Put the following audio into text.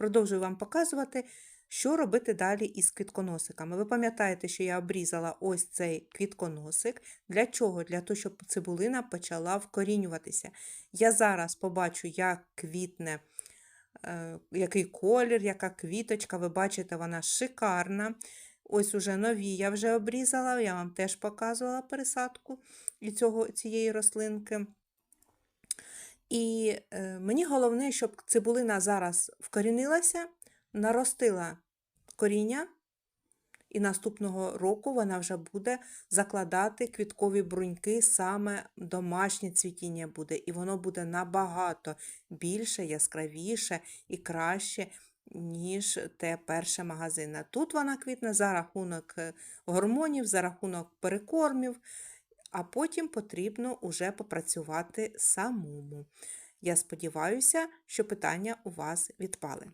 продовжую вам показувати, що робити далі із квітконосиками. Ви пам'ятаєте, що я обрізала ось цей квітконосик. Для чого? Для того, щоб цибулина почала вкорінюватися. Я зараз побачу, як квітне, е, який колір, яка квіточка. Ви бачите, вона шикарна. Ось уже нові я вже обрізала, я вам теж показувала пересадку цього, цієї рослинки. І е, мені головне, щоб цибулина зараз вкорінилася, наростила коріння, і наступного року вона вже буде закладати квіткові бруньки, саме домашнє цвітіння буде, і воно буде набагато більше, яскравіше і краще, ніж те перше магазинне. Тут вона квітне за рахунок е, гормонів, за рахунок перекормів, а потім потрібно уже попрацювати самому. Я сподіваюся, що питання у вас відпали.